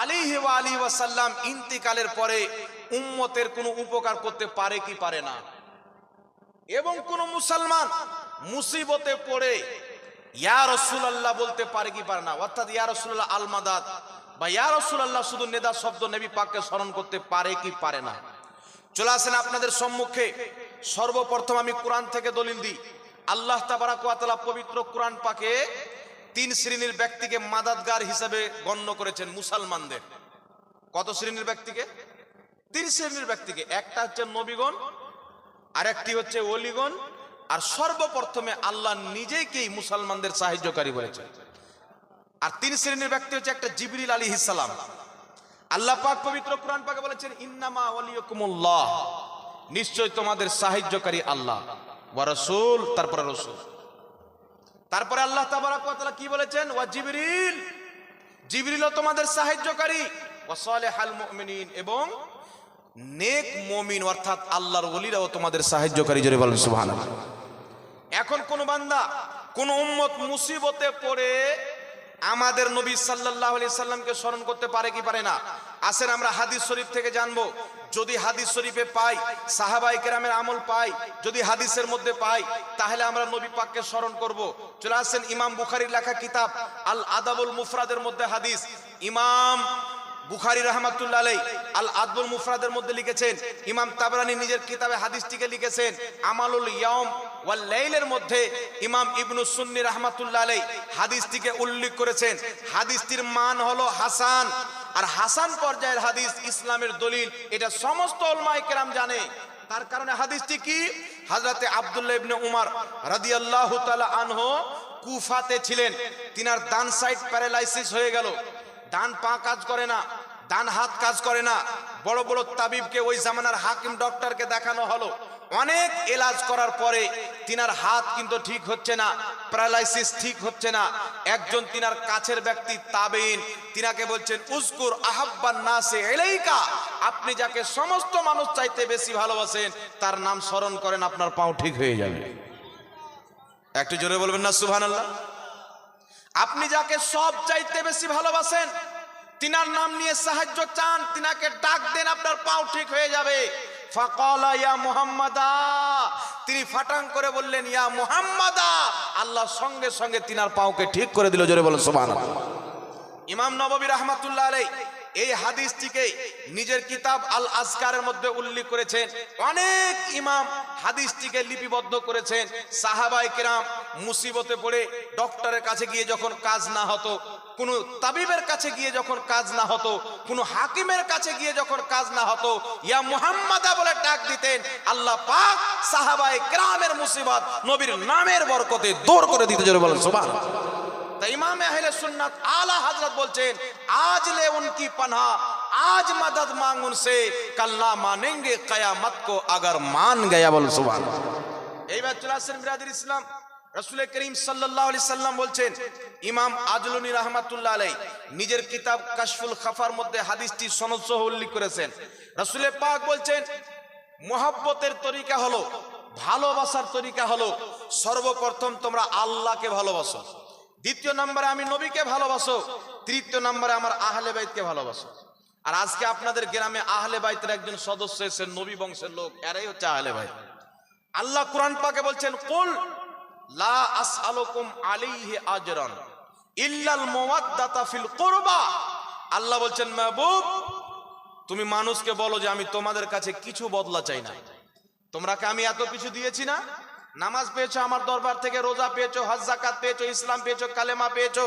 আলিহি আলী ওয়াসাল্লাম ইন্তিকালের পরে উম্মতের কোনো উপকার করতে পারে কি পারে না? এবং কোন মুসলমান মুসিবতে পড়ে, ইয়া রসুলাল্লাহ বলতে পারে কি পারে না? অর্থাৎ ইয়া রসুল্লাহ আলমাদাদ বা ইয়া রসুলাল্লাহ শুধু নেদা শব্দ নবী পাককে স্মরণ করতে পারে কি পারে না? চলে আসেন আপনাদের সম্মুখে। সর্বপ্রথম আমি কোরআন থেকে দলিল দিই। আল্লাহ তাবারাকাতালা পবিত্র কোরআন পাকে তিন শ্রেণির ব্যক্তিকে মাদাদগার হিসাবে গণ্য করেছেন মুসলমানদের। কত শ্রেণির ব্যক্তিকে? তিন শ্রেণির ব্যক্তিকে। একটা হচ্ছে নবীগণ আর একটি হচ্ছে অলিগণ আর সর্বপ্রথমে আল্লাহ নিজেকেই মুসলমানদের সাহায্যকারী বলেছেন। আর তিন শ্রেণির ব্যক্তি হচ্ছে একটা জিবরিল আলী ইসালাম আল্লাহ পাক পবিত্র কোরআন পাকে বলেছেন, ইন্নামা ওয়ালিয়াকুমুল্লাহ। নিশ্চয় তোমাদের সাহায্যকারী আল্লাহ। ওয়া রাসূল, তারপরে রাসূল। তারপরে আল্লাহ তাবারাকালা কি বলেছেন? ওয়া জিবরিল, জিবরিলও তোমাদের সাহায্যকারী। ওয়া সালিহাল মুমিনিন, এবং নেক মুমিন, অর্থাৎ আল্লাহর ওলিরাও তোমাদের সাহায্যকারী। জোরে বলেন, সুবহানাল্লাহ। এখন কোন বান্দা, কোন উম্মত মুসিবতে পড়ে আমাদের নবী সাল্লাহ আলি সাল্লামকে স্মরণ করতে পারে কি পারে না? আসেন আমরা হাদিস শরীফ থেকে জানব। যদি হাদিস শরীফে পাই সাহাবাই কেরামের আমল পাই, যদি হাদিসের মধ্যে পাই, তাহলে আমরা নবী পাককে স্মরণ করব। চলে আসেন ইমাম বুখারির লেখা কিতাব আল আদাবুল মুফরাদের মধ্যে হাদিস। ইমাম বুখারী রহমাতুল্লাহ আলাই আল আদবুল মুফরাদের মধ্যে লিখেছেন, ইমাম তাবরানি নিজের কিতাবে হাদিসটিকে লিখেছেন, আমালুল ইয়াউম ওয়াল লাইলের মধ্যে ইমাম ইবনু সুন্নি রহমাতুল্লাহ আলাই হাদিসটিকে উল্লেখ করেছেন। হাদিসটির মান হলো হাসান। আর হাসান পর্যায়ের হাদিস ইসলামের দলিল, এটা সমস্ত ওলমায়ে কেরাম জানে। তার কারণে হাদিসটি কি? হযরতে আব্দুল্লাহ ইবনে উমার রাদিয়াল্লাহু তাআলা আনহু কুফাতে ছিলেন। তিনার ডান সাইড প্যারালাইসিস হয়ে গেল। ডান পা কাজ করে না। ডান হাত কাজ করে না। বড় বড় তাবিবকে ওই জামানার হাকিম ডক্টরকে দেখানো হলো। অনেক এলাজ করার পরে তিনার হাত কিন্তু ঠিক হচ্ছে না, প্যারালাইসিস ঠিক হচ্ছে না। একজন তিনার কাছের ব্যক্তি তাবেইন, তিনাকে বলছেন উস্কুর আহাব্বান নাসে এলাইকা আপনি যাকে সমস্ত মানুষ চাইতে বেশি ভালোবাসেন, তার নাম স্মরণ করেন, আপনার পাও ঠিক হয়ে যাবে। একটু জোরে বলবেন না, সুবহানাল্লাহ? আপনি যাকে সব চাইতে বেশি ভালোবাসেন তিনার নাম নিয়ে সাহায্য চান, তিনাকে ডাক দেন, আপনার পাও ঠিক হয়ে যাবে। ফাকালা, ইয়া তিনি ফাটাং করে বললেন, ইয়া মুহাম্মাদা। আল্লাহ সঙ্গে সঙ্গে তিনার পাওকে ঠিক করে দিল, জোরে বলেন, সুবহানাল্লাহ। ইমাম নববী রাহমাতুল্লাহ আলাই এই হাদিসটিকে নিজের কিতাব আল আজকারের মধ্যে উল্লেখ করেছেন। অনেক ইমাম হাদিসটিকে লিপিবদ্ধ করেছেন। সাহাবাই কিরাম মুসিবতে পড়ে ডক্টরের কাছে গিয়ে যখন কাজ না হতো, কোনো তাবিবের কাছে গিয়ে যখন কাজ না হতো, কোনো হাকিমের কাছে গিয়ে যখন কাজ না হতো, ইয়া মুহাম্মাদা বলে ডাক দিতেন, আল্লাহ পাক সাহাবাই কিরামের মুসিবত নবীর নামের বরকতে দূর করে দিতে জোরে বলেন, সুবহানাল্লাহ। তা ইমাম আহলে সুন্নাত আলা হযরত বলছেন আজ ले उनकी पनाह आज मदद मांग उनसे कल ना मानेंगे कयामत को अगर मान गया बोल सुभान এইবার চলে আসেন বিরাদির ইসলাম রাসূল করিম সাল্লাল্লাহু আলাইহি সাল্লাম বলছেন ইমাম আজলুনি রাহমাতুল্লাহ আলাই নিজের কিতাব কাশফুল খাফার মধ্যে হাদিসটি সনদ সহ উল্লেখ করেছেন রাসূল পাক বলছেন মোহাব্বতের তরিকা হলো ভালোবাসার তরিকা হলো সর্বপ্রথম তোমরা আল্লাহকে ভালোবাসো দ্বিতীয় নম্বরে আমি নবীকে ভালোবাসো, তৃতীয় নম্বরে আমার আহলে বাইতকে ভালোবাসো। আর আজকে আপনাদের গ্রামে আহলে বাইতের একজন সদস্য এসেছেন, নবী বংশের লোক, এরাই হচ্ছে আহলে বাইত। আল্লাহ কোরআন পাকে বলছেন, কুল লা আসআলুকুম আলাইহি আজরান ইল্লাল মুওয়াদ্দাতা ফিল কুরবা। আল্লাহ বলছেন, মাহবুব, তুমি মানুষকে বলো যে আমি তোমাদের কাছে কিছু বদলা চাই না। তোমরা কি আমি এত কিছু দিয়েছি না নামাজ পেয়েছ, আমার দরবার থেকে রোজা পেয়েছ, হজ পেয়েছ, ইসলাম পেয়েছ, কালেমা পেয়েছ।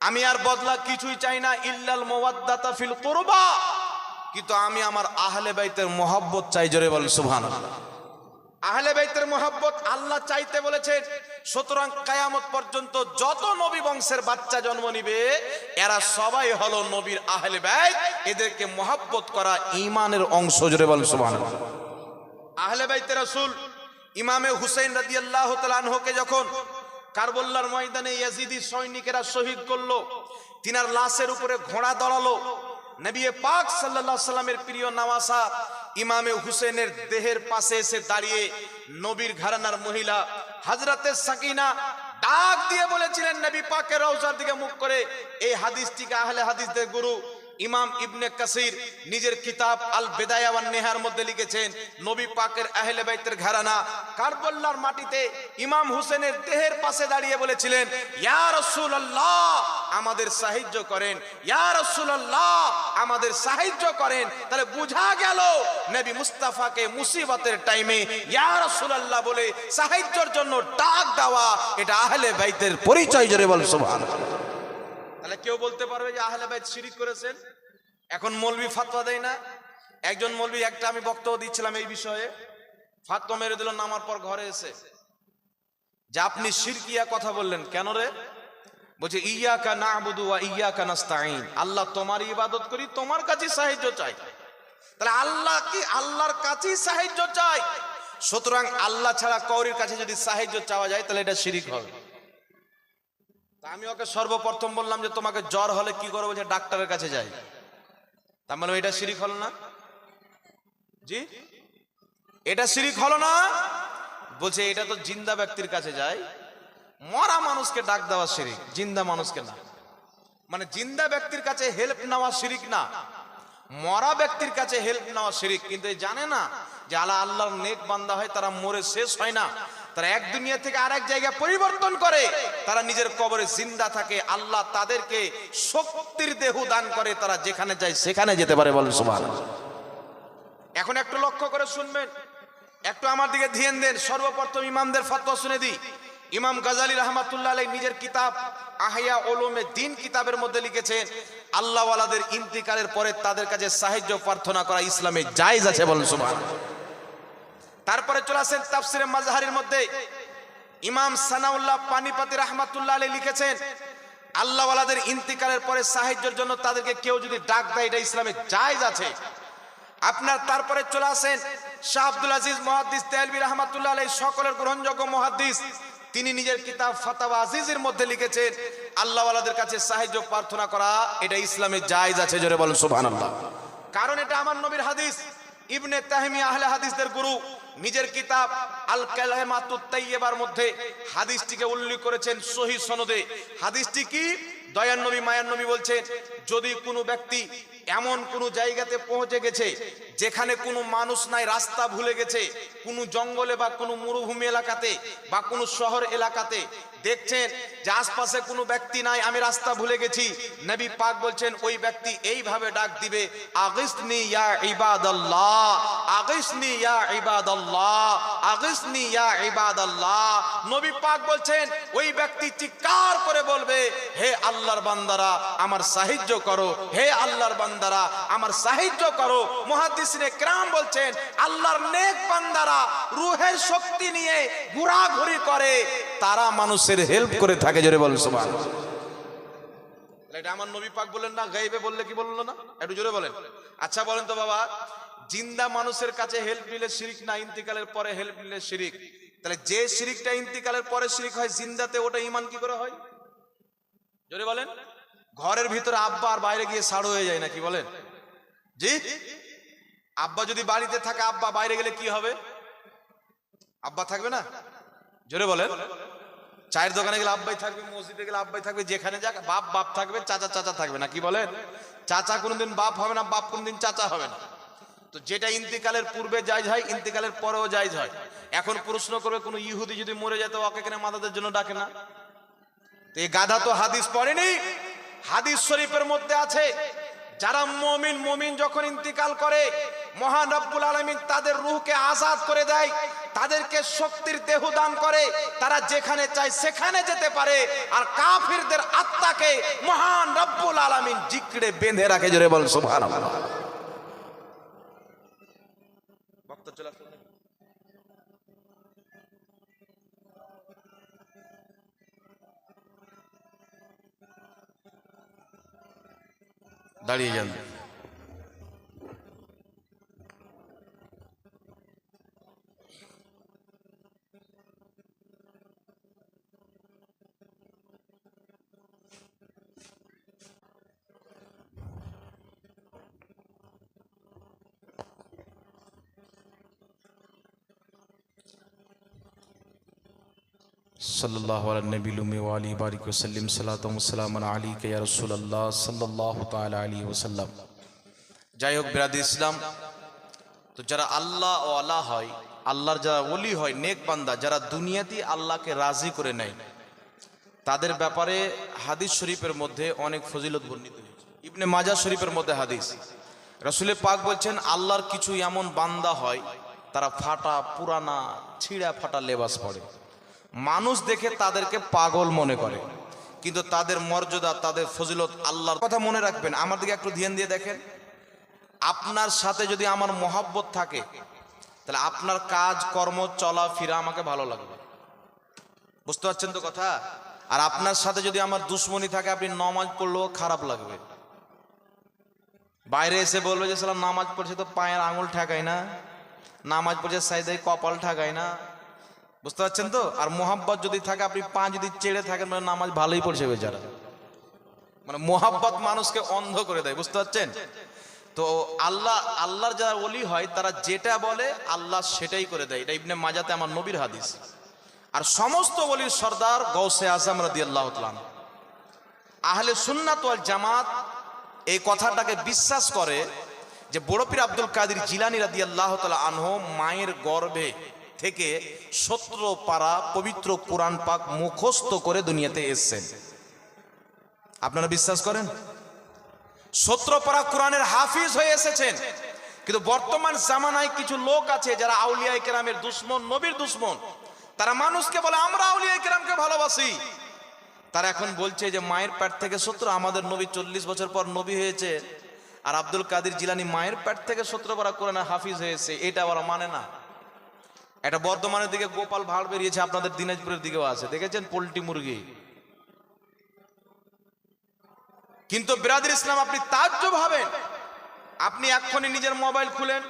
আমি আর বদলা কিছুই চাই না, ইল্লাল মুওয়াদ্দাতা ফিল কুরবা। কিন্তু আমি আমার আহলে বাইতের মোহাব্বত চাই, জোরে বলেন সুবহানাল্লাহ। আহলে বাইতের মোহাব্বত আল্লাহ চাইতে বলেছেন সুতরাং কায়ামত পর্যন্ত যত নবী বংশের বাচ্চা জন্ম নিবে, এরা সবাই হলো নবীর আহলে বাইত। এদেরকে মোহাব্বত করা ঈমানের অংশ, জোরে বলেন সুবহানাল্লাহ। আহলে বাইতে রাসূল ইমামে হুসেন রাদিয়াল্লাহু তাআলা আনহুকে যখন কারবল্লার ময়দানে ইয়াজিদি সৈনিকেরা শহীদ করল, তিনার লাশের উপরে ঘোড়া দড়ালো, নবী পাক আলাইহি সাল্লামের প্রিয় নামাসা ইমামে হুসেনের দেহের পাশে এসে দাঁড়িয়ে নবীর ঘরানার মহিলা হযরতে সাকিনা ডাক দিয়ে বলেছিলেন, নবী পাকের রওজার দিকে মুখ করে এই হাদিসটিকে আহলে হাদিসদের গুরু ইমাম ইবনে কাসির নিজের কিতাব আল বেদায়া ওয়ান নেহার মধ্যে লিখেছেন, নবী পাকের আহলে বাইতের ঘরানা কারবাল্লার মাটিতে ইমাম হুসেনের দেহের পাশে দাঁড়িয়ে বলেছিলেন, ইয়া আমাদের সাহায্য করেন, ইয়া আমাদের সাহায্য করেন। তাহলে বোঝা গেল নবী মুস্তাফাকে মুসিবতের টাইমে ইয়া রাসূলুল্লাহ বলে সাহায্যের জন্য ডাক দেওয়া, এটা আহলে বাইতের পরিচয় জোরে বল তাহলে কেউ বলতে পারবে যে আহলে বাইত শিরিক করেছেন? এখন মৌলবি ফাতোয়া দেয় না। একজন মৌলবি, একটা আমি বক্তব্য দিচ্ছিলাম এই বিষয়ে। ফাতোয়া মেরে দিল, নামার পর ঘরে এসে। যে আপনি শিরকিয়া কথা বললেন, কেন রে? বলছে, ইয়াকা নাবুদু ওয়া ইয়াকা নাস্তাইন আল্লাহ তোমার ইবাদত করি, তোমার কাছে সাহায্য চাই। তাহলে আল্লাহ কি আল্লাহর কাছেই সাহায্য চাই সুতরাং আল্লাহ ছাড়া কৌরির কাছে যদি সাহায্য চাওয়া যায়, তাহলে এটা শিরিক হবে। তা আমি ওকে সর্বপ্রথম বললাম যে তোমাকে জ্বর হলে কি করব? যে ডাক্তারের কাছে যাই। তার মানে এটা শিরিক হলো না? জি? এটা শিরিক হলো না? বলছে, এটা তো জিন্দা ব্যক্তির কাছে যায় মরা মানুষকে ডাক দেওয়া শিরিক, জিন্দা মানুষকে না। মানে জিন্দা ব্যক্তির কাছে হেল্প নেওয়া শিরিক না। মরা ব্যক্তির কাছে হেল্প নেওয়া শিরিক। কিন্তু জানে না যে আল্লাহ আল্লাহর নেক বান্দা হয়, তারা মরে শেষ হয় না। তারা এক দুনিয়া থেকে আরেক জায়গায় পরিবর্তন করে। তারা নিজের কবরে জিন্দা থাকে, আল্লাহ তাদেরকে শক্তির দেহ দান করে, তারা যেখানে যায় সেখানে যেতে পারে বলেন সুমান এখন একটু লক্ষ্য করে শুনবেন, একটু আমার দিকে ধ্যান দেন। সর্বপ্রথম ইমামদের ফতোয়া শুনে দিই। ইমাম গাজালি রহমাতুল্লাহ আলাই নিজের কিতাব আহিয়া ওলুমে দিন কিতাবের মধ্যে লিখেছেন, আল্লাহওয়ালাদের ইন্তিকালের পরে তাদের কাছে সাহায্য প্রার্থনা করা ইসলামে জায়েজ আছে বলেন সুবহান তারপরে চলে আসেন তাফসিরে মাজহারির মধ্যে। ইমাম সানাউল্লাহ পানিপাতি রহমাতুল্লাহ আলী লিখেছেন, আল্লাহওয়ালাদের ইন্তিকালের পরে সাহায্যের জন্য তাদেরকে কেউ যদি ডাক দেয়, এটা ইসলামে জায়েজ আছে। আপনার তারপরে চলে আসেন শাহ আব্দুল আজিজ মহাদ্দিস, তেলবি রহমাতুল্লাহ আলাই সকলের গ্রহণযোগ্য মহাদ্দিস। তিনি নিজের কিতাব ফাতাওয়া আজিজের মধ্যে লিখেছেন, আল্লাহওয়ালাদের কাছে সাহায্য, প্রার্থনা করা, এটা ইসলামে জায়েজ আছে, জোরে বলেন সুবহানাল্লাহ। কারণ এটা আমার নবীর হাদিস, ইবনে তাহমি আহলে হাদিসদের গুরু। নিজের কিতাব আল কালামাতুত তাইয়্যিবার মধ্যে হাদিসটিকে উল্লেখ করেছেন সহি সনদে। হাদিসটি কি? দয়ান নবী মায়ান নবী বলছেন, যদি কোনো ব্যক্তি এমন কোনো জায়গাতে পৌঁছে গেছে যেখানে কোনো মানুষ নাই, রাস্তা ভুলে গেছে। কোনো জঙ্গলে বা কোনো মরুভূমি এলাকাতে বা কোনো শহর এলাকাতে। দেখছেন যে আশপাশে কোনো ব্যক্তি নাই, আমি রাস্তা ভুলে গেছি। নবী পাক বলছেন, ওই ব্যক্তি এইভাবে ডাক দিবে, আগিসনি ইয়া ইবাদাল্লাহ, আগিসনি ইয়া ইবাদাল্লাহ, আগিসনি ইয়া ইবাদাল্লাহ। নবী পাক বলছেন, ওই ব্যক্তি চিৎকার করে বলবে, হে আল্লাহর বান্দারা, আমার সাহায্য করো, হে আল্লাহর বান্দারা, আমার সাহায্য করো। আচ্ছা বলেন তো বাবা, জিন্দা মানুষের কাছে হেল্প নিলে শিরিক না, ইন্তিকালের পরে হেল্প নিলে তাহলে যে শিরিকটা ইন্তিকালের পরে শিরিক হয়, জিন্দাতে ওটা ইমান কি করে হয়? জোরে বলেন। ঘরের ভিতরে আব্বা আর বাইরে গিয়ে সাড় হয়ে যায় নাকি বলেন? জি? আব্বা যদি বাড়িতে থাকে, আব্বা বাইরে গেলে কি হবে? আব্বা থাকবে না? জোরে বলেন। চায়ের দোকানে গেলে আব্বাই থাকবে, মসজিদে গেলে আব্বাই থাকবে, যেখানে যাক, বাপ বাপ থাকবে, চাচা চাচা থাকবে না কি বলেন? চাচা কোনোদিন বাপ হবে না, বাপ কোনোদিন চাচা হবে না। তো যেটা ইন্তিকালের পূর্বে জায়জ হয়, ইন্তিকালের পরেও জায়জ হয়। এখন প্রশ্ন করবে, কোনো ইহুদি যদি মরে যায়, তো ওকে কেন মাদাদের জন্য ডাকে না? তো এই গাধা তো হাদিস পড়েনি। হাদিস শরীফের মধ্যে আছে, যারা মমিন মমিন যখন ইন্তিকাল করে মহান রব্বুল আলমিন তাদের রুহকে আজাদ করে দেয়, তাদেরকে শক্তির দেহ দান করে, তারা যেখানে চায় সেখানে যেতে পারে, আর কাফিরদের আত্মাকে মহান রব্বুল আলমিন জিকড়ে বেঁধে রাখে, জোরে বল চলে দাঁড়িয়ে যান। সাল্লাহ নবীলুমি আলী বারিক ওসাল্লিম সাল্লাম আলী কেয়া রসুল্লাহ সাল্লাহ তালা আলী ওসাল্লাম যাই হোক বিরাদি ইসলাম, তো যারা আল্লাহ ও আল্লাহ হয়, আল্লাহর যারা ওলি হয়, নেক বান্দা, যারা দুনিয়াতেই আল্লাহকে রাজি করে নেয়, তাদের ব্যাপারে হাদিস শরীফের মধ্যে অনেক ফজিলত বর্ণিত হয়েছে। ইবনে মাজা শরীফের মধ্যে হাদিস, রসুলে পাক বলছেন, আল্লাহর কিছু এমন বান্দা হয়, তারা ফাটা, পুরানা, ছিঁড়া ফাটা লেবাস পড়ে মানুষ দেখে তাদেরকে পাগল মনে করে। কিন্তু তাদের মর্যাদা, তাদের ফজিলত আল্লাহর কথা মনে রাখবেন। আমার দিকে একটু ধ্যান দিয়ে দেখেন। আপনার সাথে যদি আমার মহাব্বত থাকে, তাহলে আপনার কাজ, কর্ম চলাফেরা আমাকে ভালো লাগবে। বুঝতে পারছেন তো কথা? আর আপনার সাথে যদি আমার দুশ্মনী থাকে, আপনি নমাজ পড়লেও খারাপ লাগবে। বাইরে এসে বলবে যে, সালাম, নামাজ পড়ছে তো পায়ের আঙুল ঠেকায় না। নামাজ পড়ছে সাইডে কপাল ঠেকায় না। বুঝতে পারছেন তো? আর মোহাব্বত যদি থাকে, আপনি পা যদি চেড়ে থাকেন মানে নামাজ ভালোই পড়ছে বেচারা। মানে মোহাব্বত মানুষকে অন্ধ করে দেয়, বুঝতে পারছেন? তো আল্লাহ, আল্লাহর যারা ওলি হয়, তারা যেটা বলে, আল্লাহ সেটাই করে দেয়। এটা ইবনে মাজাতে আমার নবীর হাদিস। আর সমস্ত ওলির সর্দার গৌসে আজম রাদি আল্লাহ আহলে সুন্নাত ওয়াল জামাত এই কথাটাকে বিশ্বাস করে যে বড়পীর আব্দুল কাদির জিলানি রাদি আল্লাহ আনহ মায়ের গর্ভে থেকে সতেরো পারা পবিত্র কোরআন পাক মুখস্থ করে দুনিয়াতে এসছেন। আপনারা বিশ্বাস করেন? সতেরো পারা কোরআনের হাফিজ হয়ে এসেছেন। কিন্তু বর্তমান জামানায় কিছু লোক আছে যারা আউলিয়া কেরামের দুশ্মন, নবীর দুশ্মন। তারা মানুষকে বলে, আমরা আউলিয়া কেরামকে ভালোবাসি। তারা এখন বলছে যে, মায়ের পেট থেকে সত্তর আমাদের নবী চল্লিশ বছর পর নবী হয়েছে। আর আব্দুল কাদির জিলানি মায়ের পেট থেকে সত্তর পারা কোরআনের হাফিজ হয়েছে। এটা আবার মানে না। এটা বর্ধমানের দিকে গোপাল ভাড় বেরিয়েছে, আপনাদের দিনাজপুরের দিকেও আছে। দেখেছেন? পোল্ট্রি মুরগি। কিন্তু বিরাদির ইসলাম, আপনি তাজ্জব হবেন আপনি এক্ষুনি নিজের মোবাইল খুলেন।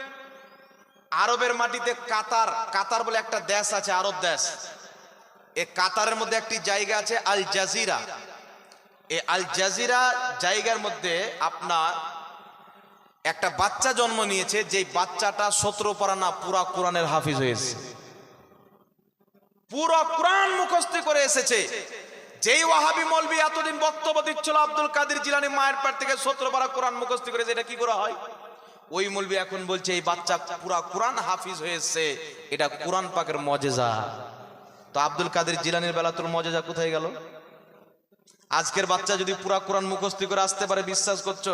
আরবের মাটিতে কাতার কাতার বলে একটা দেশ আছে, আরব দেশ। এ কাতারের মধ্যে একটি জায়গা আছে আল জাজিরা। এ আল জাজিরা জায়গার মধ্যে আপনার একটা বাচ্চা জন্ম নিয়েছে যে বাচ্চাটা সতেরো পারা না, পুরা কোরআনের হাফিজ হয়েছে। পুরো কোরআন মুখস্থি করে এসেছে। যেই ওয়াহাবি মলবি এতদিন বক্তব্য দিচ্ছিল, আব্দুল কাদের জিলানি মায়ের পেট থেকে সতেরো পারা কোরআন মুখস্থি করেছে, এটা কি করা হয়? ওই মলবি এখন বলছে, এই বাচ্চা পুরা কোরআন হাফিজ হয়েছে, এটা কোরআন পাকের মজেজা। তো আব্দুল কাদের জিলানির বেলা তোর মজেজা কোথায় গেল? আজকের বাচ্চা যদি পুরা কোরআন মুখস্থি করে আসতে পারে, বিশ্বাস করছ?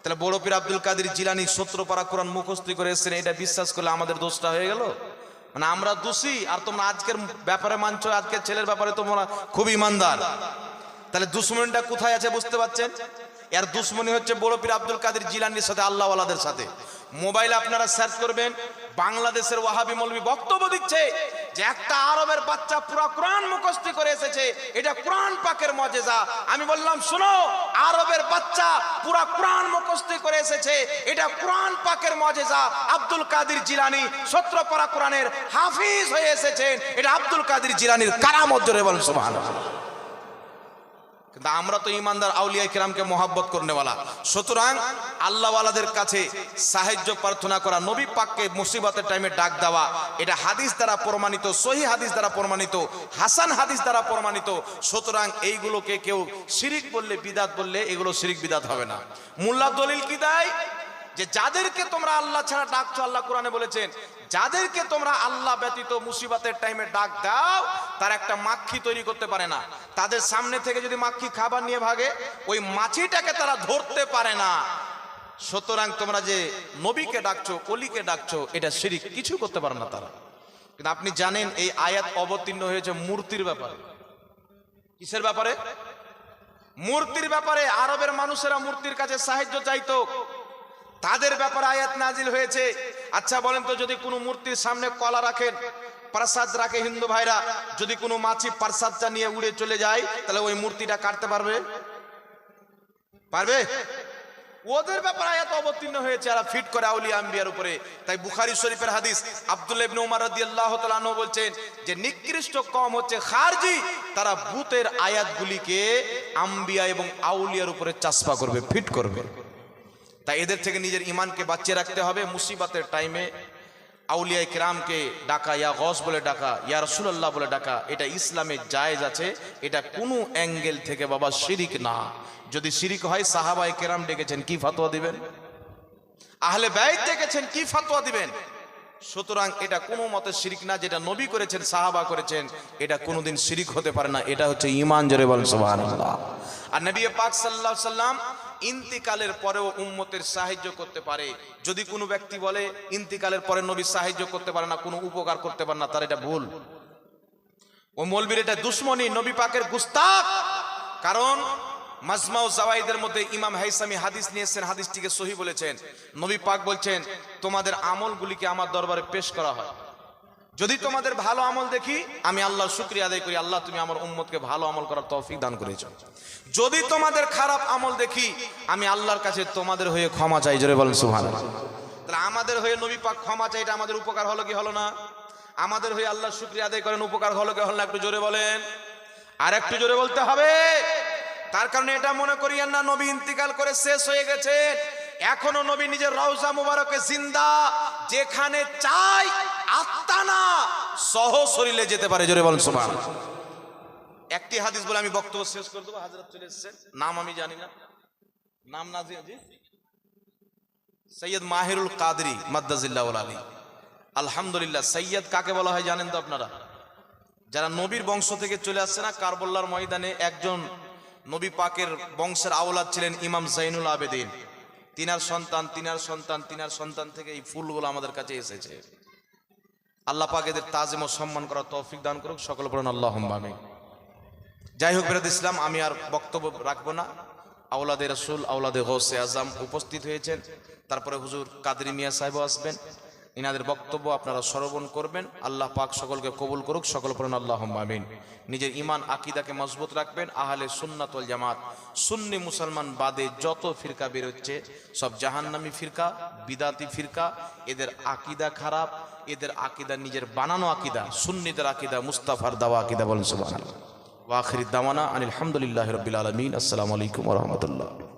তাহলে বড় পীর আব্দুল কাদের জিলানি সত্র পারা কোরআন মুখস্থি করে এসেছেন, এটা বিশ্বাস করলে আমাদের দোষটা হয়ে গেল? মানে আমরা দোষী, আর তোমরা আজকের ব্যাপারে মানছো, আজকের ছেলের ব্যাপারে তোমরা খুব ইমানদার। তাহলে দুশ্মনটা কোথায় আছে বুঝতে পারছেন? এর দুশ্মনী হচ্ছে বড় পীর আব্দুল কাদের জিলানির সাথে, আল্লাহওয়ালাদের সাথে। মোবাইল আপনারা সার্চ করবেন বাংলাদেশের ওয়াহাবি মৌলবী বক্তব্য দিচ্ছে যে একটা আরবের বাচ্চা পুরা কোরআন মুখস্থি করে এসেছে, এটা কোরআন পাকের মজেজা। আমি বললাম, শোনো, আরবের বাচ্চা পুরা কোরআন মুখস্থি করে এসেছে, এটা কোরআন পাকের মজেজা। আব্দুল কাদির জিলানি সত্র পারা কোরআনের হাফিজ হয়ে এসেছেন, এটা আব্দুল কাদির জিলানির কারামত, জোরে বলেন, সুবহানাল্লাহ। কিন্তু আমরা তো ইমানদার আউলিয়া কিরামকে মোহাব্বত করনেওয়ালা। সুতরাং আল্লাহওয়ালাদের কাছে সাহায্য প্রার্থনা করা, নবী পাককে মুসিবতের টাইমে ডাক দেওয়া, এটা হাদিস দ্বারা প্রমাণিত, সহি হাদিস দ্বারা প্রমাণিত, হাসান হাদিস দ্বারা প্রমাণিত। সুতরাং এইগুলোকে কেউ শিরিক বললে বিদাত বললে এগুলো শিরিক বিদাত হবে না। মোল্লা দলিল কি দেয়? যে যাদেরকে তোমরা আল্লাহ ছাড়া ডাকছো, আল্লাহ কোরআনে বলেছেন যাদেরকে তোমরা আল্লাহ ব্যতীত মুসিবতের টাইমে ডাক দাও, তার একটা মাক্ষী তৈরি করতে পারে না। তাদের সামনে থেকে যদি মাক্ষী খাবার নিয়ে ভাগে, ওই মাছিটাকে তারা ধরতে পারে না। সুতরাং তোমরা যে নবীকে ডাকছো, অলিকে ডাকছো, এটা শিরিক, কিছু করতে পারে না তারা। কিন্তু আপনি জানেন, এই আয়াত অবতীর্ণ হয়েছে মূর্তির ব্যাপারে। কিসের ব্যাপারে? মূর্তির ব্যাপারে আরবের মানুষেরা মূর্তির কাছে সাহায্য চাইতো। তাদের ব্যাপারে আয়াত নাজিল হয়েছে। আচ্ছা বলেন তো, যদি কোনো মূর্তির সামনে কলা রাখেন, প্রসাদ রাখে হিন্দু ভাইরা, যদি কোনো মাছি প্রসাদটা নিয়ে উড়ে চলে যায়, তাহলে ওই মূর্তিটা কাটতে পারবে? পারবে? ওদের ব্যাপারে আয়াত অবতীর্ণ হয়েছে আর ফিট করে আউলিয়া আম্বিয়ার উপরে। তাই বুখারী শরীফের হাদিস আব্দুল ইবনে উমর রাদিয়াল্লাহু তাআলা আনহু বলছেন যে, নিকৃষ্ট কম হচ্ছে খারজি, তারা ভূতের আয়াতগুলিকে আম্বিয়া এবং আউলিয়ার উপরে চাসপা করবে, ফিট করবে। তাই এদের থেকে নিজের ইমানকে বাঁচিয়ে রাখতে হবে। মুসিবতের টাইমে আউলিয়া কিরামকে ডাকা, ইয়া গস বলে ডাকা, ইয়া রসুল্লাহ বলে ডাকা, এটা ইসলামে জায়েজ আছে। এটা কোনো অ্যাঙ্গেল থেকে বাবা শিরিক না। যদি শিরিক হয় সাহাবাই কেরাম ডেকেছেন, কি ফাতোয়া দিবেন? আহলে ব্যয় ডেকেছেন, কি ফাতোয়া দিবেন? সুতরাং এটা কোনো মতে শিরিক না, যেটা নবী করেছেন, সাহাবা করেছেন, এটা কোনোদিন শিরিক হতে পারে না। এটা হচ্ছে ইমান জোরে বল সুবহানাল্লাহ। আর নবী পাক সাল্লাল্লাহু সাল্লাম ইন্তিকালের পরেও উম্মতের সাহায্য করতে পারে। যদি কোনো ব্যক্তি বলে, ইন্তিকালের পরে নবী সাহায্য করতে পারে না, কোনো উপকার করতে পারে না, তার এটা ভুল। ও মলবির এটা দুশ্মনী, নবী পাকের গুস্তাক কারণ মাজমাউ জাওয়াইদের মধ্যে ইমাম হাইসামি হাদিস নিয়েছেন হাদিসটিকে সহি বলেছেন। নবী পাক বলছেন, তোমাদের আমলগুলিকে আমার দরবারে পেশ করা হয়। যদি তোমাদের ভালো আমল দেখি, আমি আল্লাহর শুক্রিয়া আদায় করি। আল্লাহ, তুমি আমার উম্মতকে ভালো আমল করার তৌফিক দান করেছ। যদি তোমাদের খারাপ আমল দেখি, আমি আল্লাহর কাছে তোমাদের হয়ে ক্ষমা চাই। জোরে বলেন, সুবহানাল্লাহ। তাহলে আমাদের হয়ে নবী পাক ক্ষমা চাই, এটা আমাদের উপকার হলো কি হলো না? আমাদের হয়ে আল্লাহ শুক্রিয়া আদায় করেন, উপকার হলো কি হলো না? একটু জোরে বলেন। আর একটু জোরে বলতে হবে। তার কারণে এটা মনে করিয়েন না, নবী ইন্তিকাল করে শেষ হয়ে গেছে। এখনও নবী নিজের রওজা মুবারকে জিন্দা, যেখানে চাই আত্মা না, সহ শরীরে যেতে পারে, জোরে বলেন সুবহান। একটি হাদিস বলে আমি বক্তব্য শেষ করে দেবো, হাজরত চলে এসেছে। নাম আমি জানি না। নাম না সৈয়দ মাহিরুল কাদরি মাদ্দাজিল্লাহ আলী। আলহামদুলিল্লাহ, সৈয়দ কাকে বলা হয় জানেন তো আপনারা? যারা নবীর বংশ থেকে চলে আসছে না কারবল্লার ময়দানে একজন নবী পাকের বংশের আওলাদ ছিলেন ইমাম জাইনুল আবেদিন। তিনার সন্তান তিনার সন্তান তিনার সন্তান থেকে এই ফুলগুলো আমাদের কাছে এসেছে। আল্লাহ পাক এদের তাজিম ও সম্মান করার তৌফিক দান করুক, সকল পড়ুন আল্লাহ আমি যাই হোক বিরাদ ইসলাম, আমি আর বক্তব্য রাখব না। আউলাদে রসুল আউলাদে হোসে আজম উপস্থিত হয়েছেন। তারপরে হুজুর কাদরি মিয়া সাহেবও আসবেন। ইনাদের বক্তব্য আপনারা শ্রবণ করবেন। আল্লাহ পাক সকলকে কবুল করুক, সকল পড়ুন আল্লাহ আমিন। নিজের ইমান আকিদাকে মজবুত রাখবেন, আহলে সুন্নাতল জামাত। সুন্নি মুসলমান বাদে যত ফিরকা বেরোচ্ছে, সব জাহান্নামি ফিরকা, বিদাতি ফিরকা, এদের আকিদা খারাপ, এদের আকিদা নিজের বানানো আকিদা, সুন্নিদের আকিদা, মুস্তাফার দাওয়া আকিদা বলেন সুবহানাল্লাহ। ওয়াখির দামানা আনিল হামদুলিল্লাহ রবিল আলমিন। আসসালামু আলাইকুম রহমতুল্লাহ।